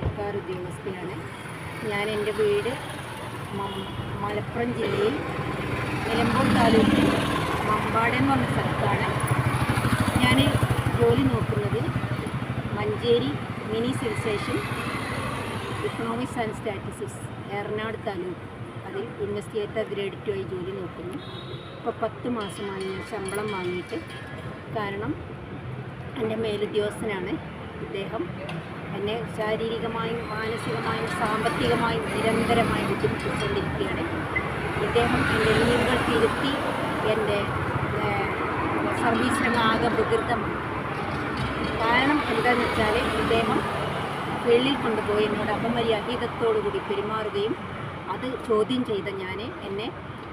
സർക്കാർ ഉദ്യോഗസ്ഥയാണ് ഞാൻ എന്റെ വീട് മലപ്പുറം ജില്ലയിൽ നിലമ്പൂർ താലൂക്കിൽ മമ്പാട് എന്ന് പറഞ്ഞ സ്ഥലത്താണ്. ഞാൻ ജോലി നോക്കുന്നത് Manjeri mini civil station economics and statistics Eranad taluk. അതിൽ ഇൻവെസ്റ്റിഗേറ്റർ ഗ്രേഡ് ടു ആയി ജോലി നോക്കുന്നു. ഇപ്പോൾ പത്ത് മാസമായി ഞാൻ ശമ്പളം വാങ്ങിയിട്ട്. കാരണം എന്റെ മേലുദ്യോഗസ്ഥനാണ് ഇദ്ദേഹം. എന്നെ ശാരീരികമായും മാനസികമായും സാമ്പത്തികമായും നിരന്തരമായി ബുദ്ധിമുട്ടിച്ചുകൊണ്ടിരിക്കുകയാണ്. ഇദ്ദേഹം എന്റെ ലീവുകൾ തിരുത്തി എന്റെ സർവീസിനാകെ വികൃതമാണ് കാരണം എന്താണെന്ന് വെച്ചാൽ ഇദ്ദേഹം വെള്ളിൽ കൊണ്ടുപോയി എന്നോട് അപമര്യാദത്തോടുകൂടി പെരുമാറുകയും അത് ചോദ്യം ചെയ്ത ഞാൻ എന്നെ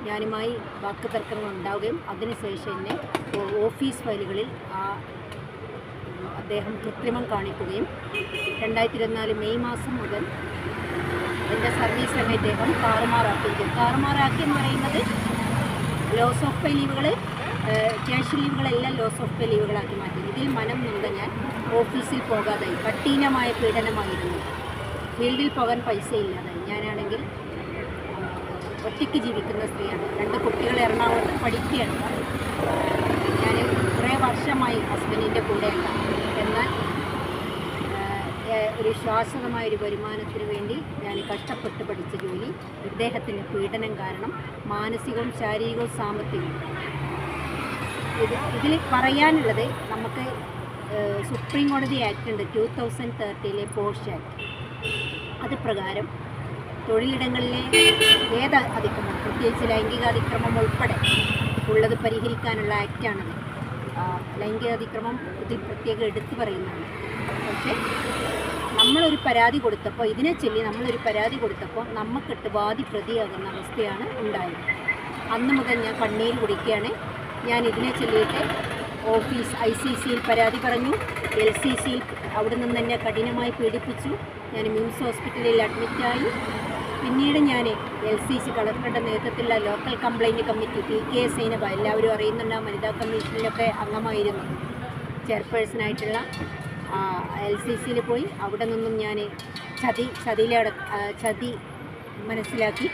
ഞാനുമായി വാക്ക് തർക്കങ്ങൾ ഉണ്ടാവുകയും അതിനുശേഷം എന്നെ ഓഫീസ് ഫയലുകളിൽ ആ അദ്ദേഹം കൃത്രിമം കാണിക്കുകയും രണ്ടായിരത്തി ഇരുപത്തിനാല് മെയ് മാസം മുതൽ എന്റെ സർവീസ് തന്നെ ഇദ്ദേഹം താറുമാറാക്കിയിരിക്കും താറുമാറാക്കി എന്ന് പറയുന്നത് ലോസ് ഓഫ് പേ ലീവുകൾ ക്യാഷ് ലീവുകളെല്ലാം ലോസ് ഓഫ് പേ ലീവുകളാക്കി മാറ്റി. ഇതിൽ മനം നൊന്ത ഞാൻ ഓഫീസിൽ പോകാതായി കഠിനമായ പീഡനമായിരുന്നു. ഫീൽഡിൽ പോകാൻ പൈസ ഇല്ലാതായി. ഞാനാണെങ്കിൽ ഒറ്റയ്ക്ക് ജീവിക്കുന്ന സ്ത്രീയാണ്. രണ്ട് കുട്ടികൾ എറണാകുളത്ത് പഠിക്കുകയാണ്. വർഷമായി ഹസ്ബൻഡിന്റെ കൂടെയല്ല. എന്നാൽ ഒരു ശാശ്വതമായ ഒരു വരുമാനത്തിന് വേണ്ടി ഞാൻ കഷ്ടപ്പെട്ട് പഠിച്ച ജോലി ഇദ്ദേഹത്തിന്റെ പീഡനം കാരണം മാനസികവും ശാരീരികവും സാമ്പത്തികവും. ഇത് ഇതിൽ പറയാനുള്ളത് നമുക്ക് സുപ്രീം കോടതി ആക്ട് ഉണ്ട് ടു തൗസൻഡ് തേർട്ടിയിലെ പോഷ് ആക്ട്. അത് പ്രകാരം തൊഴിലിടങ്ങളിലെ ഏത് അതിക്രമം? പ്രത്യേകിച്ച് ലൈംഗിക അതിക്രമം ഉൾപ്പെടെ ഉള്ളത് പരിഹരിക്കാനുള്ള ആക്റ്റാണത്. ലൈംഗിക അതിക്രമം ഇതിൽ പ്രത്യേകം എടുത്തു പറയുന്നതാണ്. പക്ഷേ നമ്മളൊരു പരാതി കൊടുത്തപ്പോൾ ഇതിനെ ചൊല്ലി നമ്മളൊരു പരാതി കൊടുത്തപ്പോൾ നമുക്കിട്ട് വാദി പ്രതിയാകുന്ന അവസ്ഥയാണ് ഉണ്ടായത്. അന്ന് മുതൽ ഞാൻ കണ്ണീർ കുടിക്കുകയാണ്. ഞാൻ ഇതിനെ ചൊല്ലിയിട്ട് ഓഫീസ് ഐ സി സിയിൽ പരാതി പറഞ്ഞു. എൽ സി സിയിൽ അവിടെ നിന്ന് തന്നെ കഠിനമായി പീഡിപ്പിച്ചു. ഞാൻ മിംസ് ഹോസ്പിറ്റലിൽ അഡ്മിറ്റായി. പിന്നീട് ഞാൻ എൽ സി സി കളക്ടറുടെ നേതൃത്വത്തിലുള്ള local complaint committee P K Sainaba എല്ലാവരും അറിയുന്നുണ്ടാവും വനിതാ കമ്മീഷനിലൊക്കെ അംഗമായിരുന്നു. ചെയർപേഴ്സണായിട്ടുള്ള എൽ സി സിയിൽ പോയി. അവിടെ നിന്നും ഞാൻ ചതി ചതിയിലട ചതി മനസ്സിലാക്കി.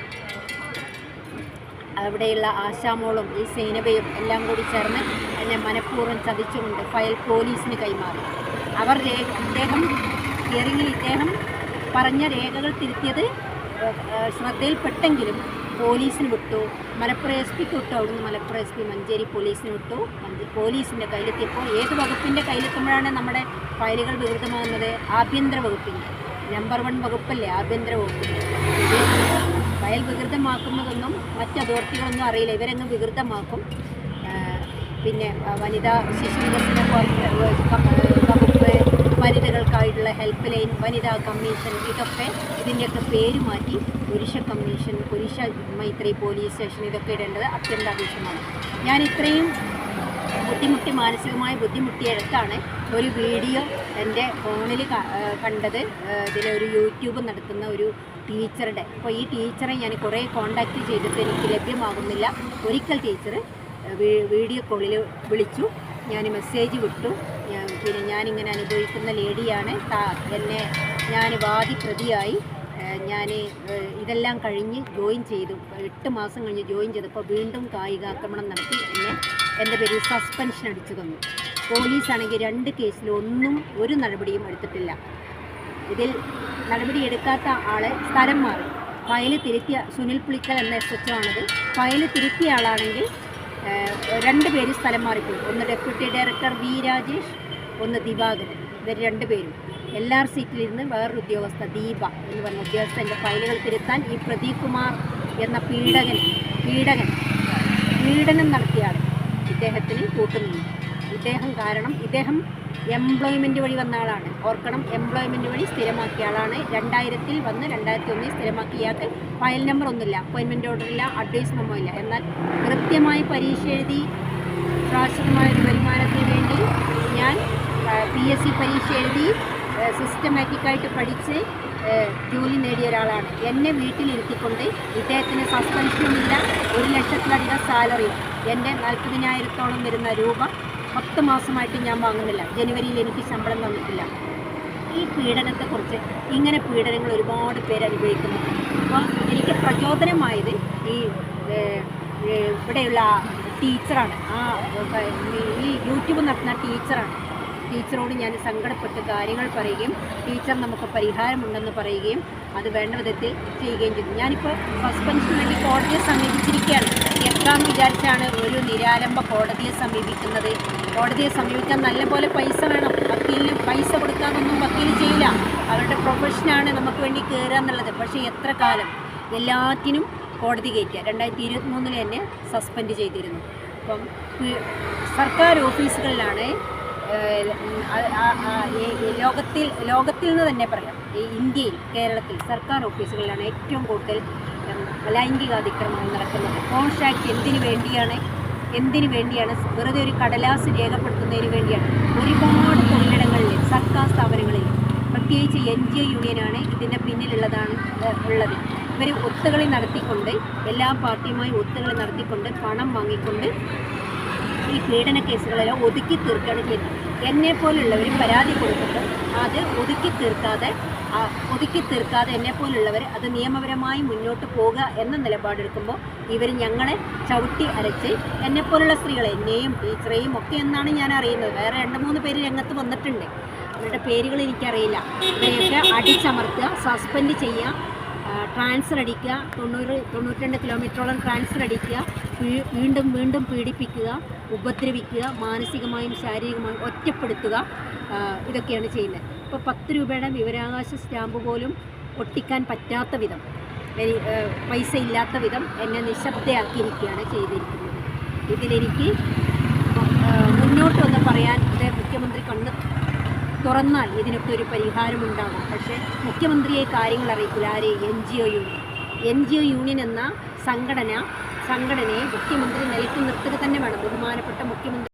അവിടെയുള്ള ആശാമോളും ഈ സൈനബയും എല്ലാം കൂടി ചേർന്ന് എന്നെ മനഃപൂർവം ചതിച്ചുകൊണ്ട് ഫയൽ പോലീസിന് കൈമാറി. അവർ ഇദ്ദേഹം ഹിയറിങ്ങിൽ ഇദ്ദേഹം പറഞ്ഞ രേഖകൾ തിരുത്തിയത് ശ്രദ്ധയിൽപ്പെട്ടെങ്കിലും പോലീസിന് വിട്ടു. മലപ്പുറം എസ് പിക്ക് വിട്ടു അവിടുന്ന് മലപ്പുറം എസ് പി മഞ്ചേരി പോലീസിന് വിട്ടു. പോലീസിന്റെ കയ്യിലെത്തിയപ്പോൾ ഏത് വകുപ്പിന്റെ കയ്യിലെത്തുമ്പോഴാണ് നമ്മുടെ ഫയലുകൾ വികൃതമാകുന്നത്? ആഭ്യന്തര വകുപ്പിന്റെ നമ്പർ വൺ വകുപ്പല്ലേ ആഭ്യന്തര വകുപ്പിന്റെ ഫയൽ വികൃതമാക്കുന്നതൊന്നും മറ്റ് അതോറിറ്റികളൊന്നും അറിയില്ല. ഇവരങ്ങ് വികൃതമാക്കും. പിന്നെ വനിതാ ശിശു വികസന കോർപ്പ- വകുപ്പ് വനിതകൾക്കായിട്ടുള്ള ഹെൽപ്പ് ലൈൻ വനിതാ കമ്മീഷൻ ഇതൊക്കെ ഇതിന്റെയൊക്കെ പേര് മാറ്റി പുരുഷ കമ്മീഷൻ പുരുഷ മൈത്രി പോലീസ് സ്റ്റേഷൻ ഇതൊക്കെ ഇടേണ്ടത് അത്യന്താപേക്ഷമാണ് ഞാൻ ഇത്രയും ബുദ്ധിമുട്ടി മാനസികമായി ബുദ്ധിമുട്ടിയെടുത്താണ് ഒരു വീഡിയോ എന്റെ ഫോണിൽ കണ്ടത്. ഇതിലെ ഒരു യൂട്യൂബ് നടത്തുന്ന ഒരു ടീച്ചറുടെ. അപ്പോൾ ഈ ടീച്ചറെ ഞാൻ കുറേ കോണ്ടാക്ട് ചെയ്തിട്ട് എനിക്ക് ലഭ്യമാകുന്നില്ല. ഒരിക്കൽ ടീച്ചർ വീഡിയോ കോളിൽ വിളിച്ചു. ഞാൻ മെസ്സേജ് വിട്ടു. പിന്നെ ഞാനിങ്ങനെ അനുഭവിക്കുന്ന ലേഡിയാണ്. എന്നെ ഞാൻ വാദി പ്രതിയായി. ഞാൻ ഇതെല്ലാം കഴിഞ്ഞ് ജോയിൻ ചെയ്തു. എട്ട് മാസം കഴിഞ്ഞ് ജോയിൻ ചെയ്തപ്പോൾ വീണ്ടും കായിക ആക്രമണം നടത്തി. എന്നെ എന്റെ പേരിൽ സസ്പെൻഷൻ അടിച്ചു തന്നു. പോലീസാണെങ്കിൽ രണ്ട് കേസിൽ ഒന്നും ഒരു നടപടിയും എടുത്തിട്ടില്ല. ഇതിൽ നടപടി എടുക്കാത്ത ആളെ സ്ഥലം മാറി. ഫയൽ തിരുത്തിയ സുനിൽ പുളിക്കൽ എന്ന എസ് എച്ച് ആണത്. ഫയൽ തിരുത്തിയ ആളാണെങ്കിൽ രണ്ട് പേര് സ്ഥലം മാറിപ്പോയി. ഒന്ന് ഡെപ്യൂട്ടി ഡയറക്ടർ വി രാജേഷ് ഒന്ന് ദിവാകരൻ ഇവർ രണ്ടുപേരും എൽ ആർ സീറ്റിലിരുന്ന് വേറൊരു ഉദ്യോഗസ്ഥ ദീപ എന്ന് പറഞ്ഞ ഉദ്യോഗസ്ഥന്റെ ഫയലുകൾ തിരുത്താൻ ഈ പ്രദീപ് കുമാർ എന്ന പീഡകൻ പീഡകൻ പീഡനം നടത്തിയാണ് ഇദ്ദേഹത്തിന് കൂട്ടുനിന്നു ഇദ്ദേഹം കാരണം ഇദ്ദേഹം എംപ്ലോയ്മെന്റ് വഴി വന്ന ആളാണ് ഓർക്കണം എംപ്ലോയ്മെന്റ് വഴി സ്ഥിരമാക്കിയ ആളാണ്. രണ്ടായിരത്തിൽ വന്ന് രണ്ടായിരത്തി ഒന്നിൽ സ്ഥിരമാക്കിയ ഇയാൾക്ക് ഫയൽ നമ്പർ ഒന്നുമില്ല അപ്പോയിൻമെന്റ് ഓർഡർ ഇല്ല അഡ്വൈസ് മെമ്മോ ഇല്ല എന്നാൽ കൃത്യമായി പരീക്ഷ എഴുതി ശാശ്വതമായ ഒരു വരുമാനത്തിന് വേണ്ടി പി എസ് സി പരീക്ഷ എഴുതി സിസ്റ്റമാറ്റിക്കായിട്ട് പഠിച്ച് ജോലി നേടിയ ഒരാളാണ്. എന്നെ വീട്ടിലിരുത്തിക്കൊണ്ട് ഇദ്ദേഹത്തിന് സസ്പെൻഷനുമില്ല ഒരു ലക്ഷത്തിലധികം സാലറി എന്റെ നാൽപ്പതിനായിരത്തോളം വരുന്ന രൂപ പത്ത് മാസമായിട്ട് ഞാൻ വാങ്ങുന്നില്ല. ജനുവരിയിൽ എനിക്ക് ശമ്പളം തന്നിട്ടില്ല. ഈ പീഡനത്തെക്കുറിച്ച് ഇങ്ങനെ പീഡനങ്ങൾ ഒരുപാട് പേര് അനുഭവിക്കുന്നു അപ്പോൾ എനിക്ക് പ്രചോദനമായത് ഈ ഇവിടെയുള്ള ടീച്ചറാണ്. ആ ഈ യൂട്യൂബ് നടത്തുന്ന ടീച്ചറാണ്. ടീച്ചറോട് ഞാൻ സങ്കടപ്പെട്ട് കാര്യങ്ങൾ പറയുകയും ടീച്ചർ നമുക്ക് പരിഹാരമുണ്ടെന്ന് പറയുകയും അത് വേണ്ട വിധത്തിൽ ചെയ്യുകയും ചെയ്തു. ഞാനിപ്പോൾ സസ്പെൻഷന് വേണ്ടി കോടതിയെ സമീപിച്ചിരിക്കുകയാണ്. എത്താൻ വിചാരിച്ചാണ് ഒരു നിരാലംബ കോടതിയെ സമീപിക്കുന്നത്. കോടതിയെ സമീപിക്കാൻ നല്ലപോലെ പൈസ വേണം. വക്കീലിന് പൈസ കൊടുക്കാതൊന്നും വക്കീൽ ചെയ്യില്ല. അവരുടെ പ്രൊഫഷനാണ് നമുക്ക് വേണ്ടി കയറുക എന്നുള്ളത്. പക്ഷേ എത്ര കാലം? എല്ലാറ്റിനും കോടതി കയറ്റുക രണ്ടായിരത്തി ഇരുപത്തി മൂന്നിൽ തന്നെ സസ്പെൻഡ് ചെയ്തിരുന്നു. അപ്പം സർക്കാർ ഓഫീസുകളിലാണ് ലോകത്തിൽ ലോകത്തിൽ നിന്ന് തന്നെ പറയാം. ഈ ഇന്ത്യയിൽ കേരളത്തിൽ സർക്കാർ ഓഫീസുകളിലാണ് ഏറ്റവും കൂടുതൽ ലൈംഗിക ലൈംഗികാതിക്രമങ്ങൾ നടക്കുന്നത്. കോൺട്രാക്ട് എന്തിനു വേണ്ടിയാണ്? എന്തിനു വേണ്ടിയാണ്? വെറുതെ ഒരു കടലാസ് രേഖപ്പെടുത്തുന്നതിന് വേണ്ടിയാണ്. ഒരുപാട് തൊഴിലിടങ്ങളിൽ സർക്കാർ സ്ഥാപനങ്ങളിൽ പ്രത്യേകിച്ച് എൻ ജി ഒ യൂണിയനാണ് ഇതിന്റെ പിന്നിലുള്ളതാണ് ഉള്ളത്. ഇവർ ഒത്തുകളി നടത്തിക്കൊണ്ട് എല്ലാ പാർട്ടിയുമായി ഒത്തുകളി നടത്തിക്കൊണ്ട് പണം വാങ്ങിക്കൊണ്ട് ഈ പീഡന കേസുകളെല്ലാം ഒതുക്കി തീർക്കുകയാണ് ചെയ്യുന്നത്. എന്നെ പോലുള്ളവർ പരാതി കൊടുത്തിട്ട് അത് ഒതുക്കി തീർക്കാതെ ഒതുക്കി തീർക്കാതെ എന്നെ പോലുള്ളവർ അത് നിയമപരമായി മുന്നോട്ട് പോകുക എന്ന നിലപാടെടുക്കുമ്പോൾ ഇവർ ഞങ്ങളെ ചവിട്ടി അരച്ച് എന്നെപ്പോലുള്ള സ്ത്രീകളെ എന്നെയും ടീച്ചറേയും ഒക്കെ എന്നാണ് ഞാൻ അറിയുന്നത്. വേറെ രണ്ട് മൂന്ന് പേര് രംഗത്ത് വന്നിട്ടുണ്ട്. അവരുടെ പേരുകൾ എനിക്കറിയില്ല. അടിച്ചമർത്തുക സസ്പെൻഡ് ചെയ്യുക ട്രാൻസ്ഫർ അടിക്കുക. തൊണ്ണൂറ് തൊണ്ണൂറ്റിരണ്ട് കിലോമീറ്ററോളം ട്രാൻസ്ഫർ അടിക്കുക. വീണ്ടും വീണ്ടും പീഡിപ്പിക്കുക ഉപദ്രവിക്കുക മാനസികമായും ശാരീരികമായും ഒറ്റപ്പെടുത്തുക. ഇതൊക്കെയാണ് ചെയ്യുന്നത്. ഇപ്പോൾ പത്ത് രൂപയുടെ വിവരാവകാശ സ്റ്റാമ്പ് പോലും ഒട്ടിക്കാൻ പറ്റാത്ത വിധം പൈസ ഇല്ലാത്ത വിധം എന്നെ നിശബ്ദയാക്കിയിരിക്കുകയാണ് ചെയ്തിരിക്കുന്നത്. ഇതിലെനിക്ക് ആ, മുന്നോട്ട് വന്ന് പറയാൻ തുറന്നാൽ ഇതിനൊക്കെ ഒരു പരിഹാരമുണ്ടാകും. പക്ഷേ മുഖ്യമന്ത്രിയെ കാര്യങ്ങൾ അറിയിക്കില്ല. ആര്? N G O union. N G O union എന്ന സംഘടന സംഘടനയെ മുഖ്യമന്ത്രി നിലയ്ക്ക് നിർത്തുക തന്നെ വേണം. ബഹുമാനപ്പെട്ട മുഖ്യമന്ത്രി